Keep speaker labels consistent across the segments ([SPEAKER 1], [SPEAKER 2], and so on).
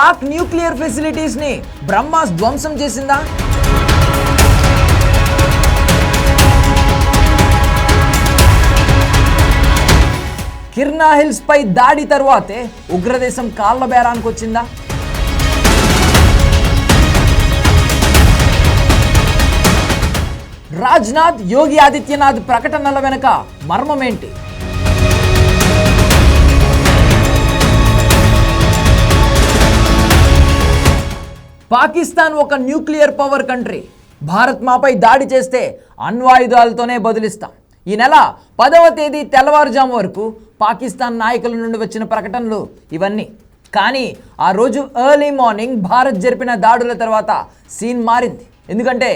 [SPEAKER 1] Pak nuclear ఫెసిలిటీస్ని Brahma's ధ్వంసం చేసిందా? కిర్నా hills పై దాడి తరువాతే ఉగ్రదేశం కాళ్ళ బేరానికి వచ్చిందా? రాజ్నాథ్ యోగి ఆదిత్యనాథ్ ప్రకటనల వెనుక మర్మమేంటి? పాకిస్తాన్ ఒక న్యూక్లియర్ పవర్ కంట్రీ. భారత్ మాపై దాడి చేస్తే అణ్వాయుధాలతోనే బదులిస్తాం. ఈ నెల పదవ తేదీ తెల్లవారుజాము వరకు పాకిస్తాన్ నాయకుల నుండి వచ్చిన ప్రకటనలు ఇవన్నీ. కానీ ఆ రోజు ఎర్లీ మార్నింగ్ భారత్ జరిపిన దాడుల తర్వాత సీన్ మారింది. ఎందుకంటే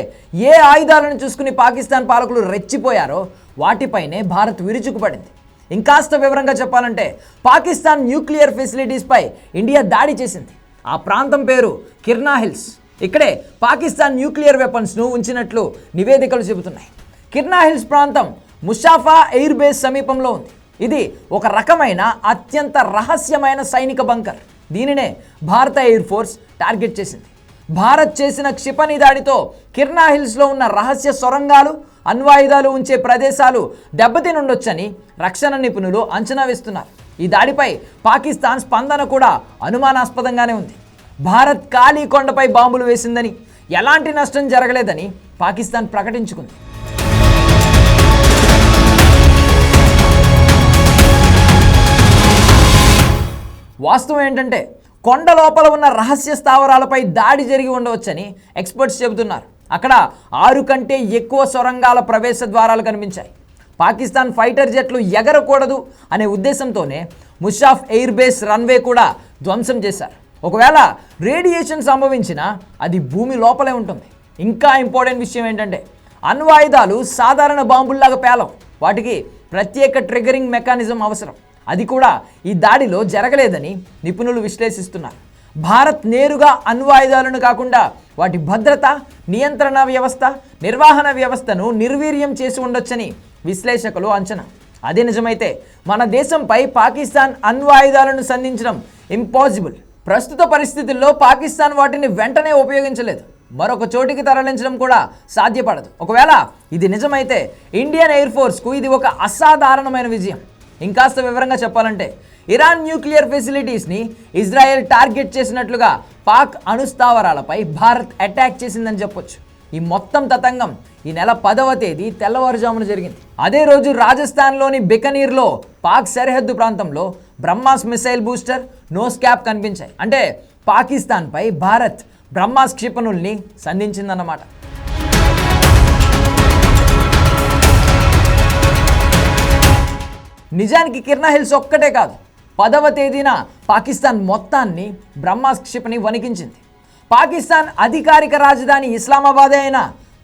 [SPEAKER 1] ఏ ఆయుధాలను చూసుకుని పాకిస్తాన్ పాలకులు రెచ్చిపోయారో వాటిపైనే భారత్ విరుచుకుపడింది. ఇంకాస్త వివరంగా చెప్పాలంటే పాకిస్తాన్ న్యూక్లియర్ ఫెసిలిటీస్పై ఇండియా దాడి చేసింది. ఆ ప్రాంతం పేరు కిర్నా హిల్స్. ఇక్కడే పాకిస్తాన్ న్యూక్లియర్ వెపన్స్ను ఉంచినట్లు నివేదికలు చెబుతున్నాయి. కిర్నా హిల్స్ ప్రాంతం ముషాఫా ఎయిర్ బేస్ సమీపంలో ఉంది. ఇది ఒక రకమైన అత్యంత రహస్యమైన సైనిక బంకర్. దీనినే భారత ఎయిర్ ఫోర్స్ టార్గెట్ చేసింది. భారత్ చేసిన క్షిపణి దాడితో కిర్నా హిల్స్లో ఉన్న రహస్య సొరంగాలు అణ్వాయుధాలు ఉంచే ప్రదేశాలు దెబ్బతినుండొచ్చని రక్షణ నిపుణులు అంచనా వేస్తున్నారు. ఈ దాడిపై పాకిస్తాన్ స్పందన కూడా అనుమానాస్పదంగానే ఉంది. భారత్ ఖాళీ కొండపై బాంబులు వేసిందని ఎలాంటి నష్టం జరగలేదని పాకిస్తాన్ ప్రకటించుకుంది. వాస్తవం ఏంటంటే కొండ లోపల ఉన్న రహస్య స్థావరాలపై దాడి జరిగి ఉండవచ్చని ఎక్స్పర్ట్స్ చెబుతున్నారు. అక్కడ ఆరు కంటే ఎక్కువ సొరంగాల ప్రవేశ ద్వారాలు కనిపించాయి. పాకిస్తాన్ ఫైటర్ జెట్లు ఎగరకూడదు అనే ఉద్దేశంతోనే ముషాఫ్ ఎయిర్ బేస్ రన్వే కూడా ధ్వంసం చేశారు. ఒకవేళ రేడియేషన్ సంభవించినా అది భూమి లోపలే ఉంటుంది. ఇంకా ఇంపార్టెంట్ విషయం ఏంటంటే అణ్వాయుధాలు సాధారణ బాంబుల్లాగా పేలం వాటికి ప్రత్యేక ట్రిగరింగ్ మెకానిజం అవసరం. అది కూడా ఈ దాడిలో జరగలేదని నిపుణులు విశ్లేషిస్తున్నారు. భారత్ నేరుగా అణ్వాయుధాలను కాకుండా వాటి భద్రత నియంత్రణ వ్యవస్థ నిర్వహణ వ్యవస్థను నిర్వీర్యం చేసి ఉండొచ్చని విశ్లేషకులు అంచనా. అదే నిజమైతే మన దేశంపై పాకిస్తాన్ అణ్వాయుధాలను సంధించడం ఇంపాసిబుల్ ప్రస్తుత పరిస్థితుల్లో పాకిస్తాన్ వాటిని వెంటనే ఉపయోగించలేదు. మరొక చోటికి తరలించడం కూడా సాధ్యపడదు. ఒకవేళ ఇది నిజమైతే ఇండియన్ ఎయిర్ ఫోర్స్కు ఇది ఒక అసాధారణమైన విజయం. ఇంకాస్త వివరంగా చెప్పాలంటే ఇరాన్ న్యూక్లియర్ ఫెసిలిటీస్ని ఇజ్రాయెల్ టార్గెట్ చేసినట్లుగా పాక్ అణుస్థావరాలపై భారత్ అటాక్ చేసిందని చెప్పొచ్చు. ఈ మొత్తం తతంగం ఈ నెల పదవ తేదీ తెల్లవారుజామున జరిగింది. అదే రోజు రాజస్థాన్లోని బికనీర్లో పాక్ సరిహద్దు ప్రాంతంలో BrahMos missile booster nose cap కనిపించాయి. అంటే పాకిస్తాన్పై భారత్ బ్రహ్మాస్ క్షిపణుల్ని సంధించిందన్నమాట. నిజానికి కిర్నా హిల్స్ ఒక్కటే కాదు పదవ తేదీన పాకిస్తాన్ మొత్తాన్ని బ్రహ్మాస్ క్షిపణి వణికించింది. పాకిస్తాన్ అధికారిక రాజధాని ఇస్లామాబాదే అయిన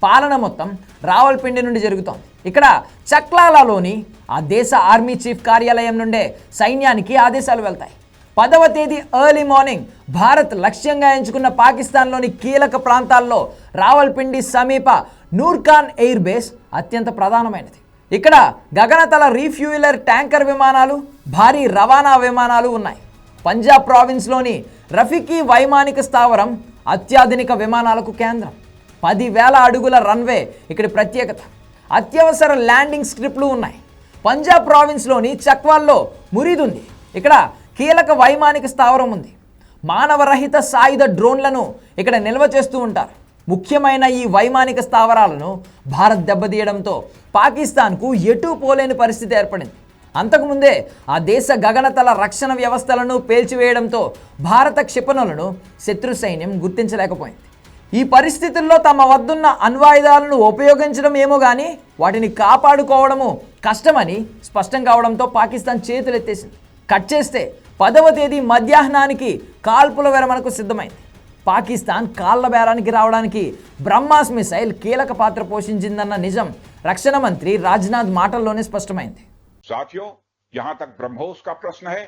[SPEAKER 1] పాలన మొత్తం రావల్పిండి నుండి జరుగుతోంది. ఇక్కడ చక్లాలలోని ఆ దేశ ఆర్మీ చీఫ్ కార్యాలయం నుండే సైన్యానికి ఆదేశాలు వెళ్తాయి. పదవ తేదీ ఎర్లీ మార్నింగ్ భారత్ లక్ష్యంగా ఎంచుకున్న పాకిస్తాన్లోని కీలక ప్రాంతాల్లో రావల్పిండి సమీప నూర్ఖాన్ ఎయిర్ బేస్ అత్యంత ప్రధానమైనది. ఇక్కడ గగనతల రీఫ్యూయిలర్ ట్యాంకర్ విమానాలు భారీ రవాణా విమానాలు ఉన్నాయి. పంజాబ్ ప్రావిన్స్లోని రఫీకీ వైమానిక స్థావరం అత్యాధునిక విమానాలకు కేంద్రం. పదివేల అడుగుల రన్వే ఇక్కడి ప్రత్యేకత. అత్యవసర ల్యాండింగ్ స్క్రిప్ట్లు ఉన్నాయి. పంజాబ్ ప్రావిన్స్లోని చక్వాల్లో మురీద్ ఉంది ఇక్కడ కీలక వైమానిక స్థావరం ఉంది. మానవరహిత సాయుధ డ్రోన్లను ఇక్కడ నిల్వ చేస్తూ ఉంటారు. ముఖ్యమైన ఈ వైమానిక స్థావరాలను భారత్ దెబ్బతీయడంతో పాకిస్తాన్కు ఎటూ పోలేని పరిస్థితి ఏర్పడింది. అంతకుముందే ఆ దేశ గగనతల రక్షణ వ్యవస్థలను పేల్చివేయడంతో భారత క్షిపణులను శత్రు సైన్యం గుర్తించలేకపోయింది. ఈ పరిస్థితుల్లో తమ వద్దున్న అణ్వాయుధాలను ఉపయోగించడం ఏమో కానీ వాటిని కాపాడుకోవడము కష్టమని స్పష్టం కావడంతో పాకిస్తాన్ చేతులెత్తేసింది కట్ చేస్తే పదవ తేదీ మధ్యాహ్నానికి కాల్పుల విరమణకు సిద్ధమైంది పాకిస్తాన్ కాళ్ల బేరానికి రావడానికి బ్రహ్మాస్ మిసైల్ కీలక పాత్ర పోషించిందన్న నిజం రక్షణ మంత్రి రాజ్నాథ్ మాటల్లోనే స్పష్టమైంది
[SPEAKER 2] साथियों जहां तक ब्रह्मोस का प्रश्न है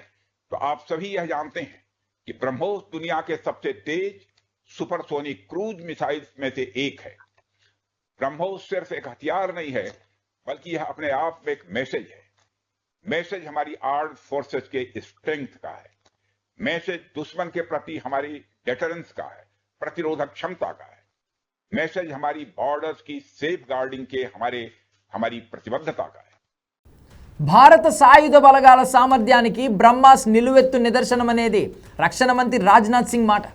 [SPEAKER 2] तो आप सभी यह जानते हैं कि ब्रह्मोस दुनिया के सबसे तेज सुपरसोनिक क्रूज मिसाइल्स में से एक है ब्रह्मोस सिर्फ एक हथियार नहीं है बल्कि यह अपने आप में एक मैसेज है मैसेज हमारी आर्म फोर्सेस के स्ट्रेंथ का है मैसेज दुश्मन के प्रति हमारी डेटरेंस का है प्रतिरोधक क्षमता का है मैसेज हमारी बॉर्डर्स की सेफ गार्डिंग के हमारे हमारी प्रतिबद्धता का है
[SPEAKER 1] భారత సాయుధ బలగాల సామర్థ్యానికి బ్రహ్మాస్ నిలువెత్తు నిదర్శనం అనేది రక్షణ మంత్రి రాజ్నాథ్ సింగ్ మాట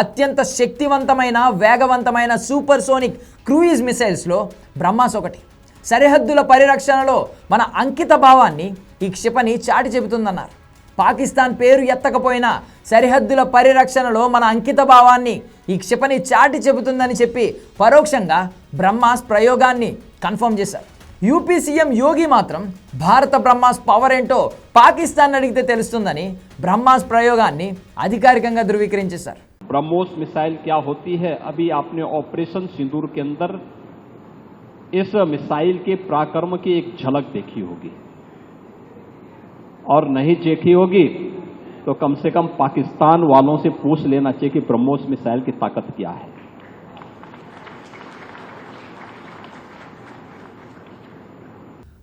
[SPEAKER 1] అత్యంత శక్తివంతమైన వేగవంతమైన సూపర్ సోనిక్ క్రూయిజ్ మిసైల్స్లో బ్రహ్మాస్ ఒకటి. సరిహద్దుల పరిరక్షణలో మన అంకిత భావాన్ని ఈ క్షిపణి చాటి చెబుతుందన్నారు. పాకిస్తాన్ పేరు ఎత్తకపోయినా సరిహద్దుల పరిరక్షణలో మన అంకిత భావాన్ని ఈ క్షిపణి చాటి చెబుతుందని చెప్పి పరోక్షంగా బ్రహ్మాస్ ప్రయోగాన్ని కన్ఫర్మ్ చేశారు. యూపీ సీఎం యోగి మాత్రం భారత బ్రహ్మాస్ పవర్ ఏంటో పాకిస్తాన్ అడిగితే తెలుస్తుందని బ్రహ్మాస్ ప్రయోగాన్ని అధికారికంగా ధృవీకరించేశారు.
[SPEAKER 3] ब्रह्मोस मिसाइल क्या होती है अभी आपने ऑपरेशन सिंदूर के अंदर इस मिसाइल के पराक्रम की एक झलक देखी होगी और नहीं देखी होगी तो कम से कम पाकिस्तान वालों से पूछ लेना चाहिए कि ब्रह्मोस मिसाइल की ताकत क्या है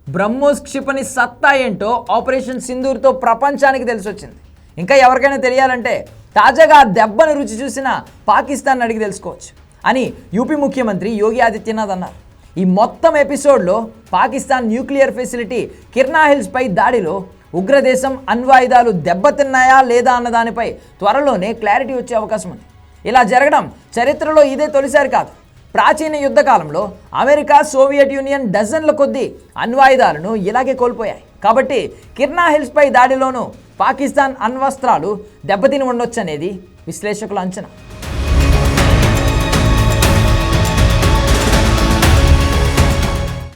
[SPEAKER 1] బ్రహ్మోస్ క్షిపణి సత్తా ఏంటో ఆపరేషన్ సింధూర్తో ప్రపంచానికి తెలిసొచ్చింది ఇంకా ఎవరికైనా తెలియాలంటే తాజాగా దెబ్బను రుచి చూసిన పాకిస్తాన్ అడిగి తెలుసుకోవచ్చు. అని యూపీ ముఖ్యమంత్రి యోగి ఆదిత్యనాథ్ అన్నారు. ఈ మొత్తం ఎపిసోడ్లో పాకిస్తాన్ న్యూక్లియర్ ఫెసిలిటీ కిర్నా హిల్స్పై దాడిలో ఉగ్రదేశం అణ్వాయుధాలు దెబ్బతిన్నాయా లేదా అన్న దానిపై త్వరలోనే క్లారిటీ వచ్చే అవకాశం ఉంది. ఇలా జరగడం చరిత్రలో ఇదే తొలిసారి కాదు. ప్రాచీన యుద్ధకాలంలో అమెరికా సోవియట్ యూనియన్ డజన్ల కొద్దీ అణ్వాయుధాలను ఇలాగే కోల్పోయాయి. కాబట్టి కిర్నా హిల్స్పై దాడిలోనూ పాకిస్తాన్ అణ్వస్త్రాలు దెబ్బతిని ఉండొచ్చనేది విశ్లేషకుల అంచనా.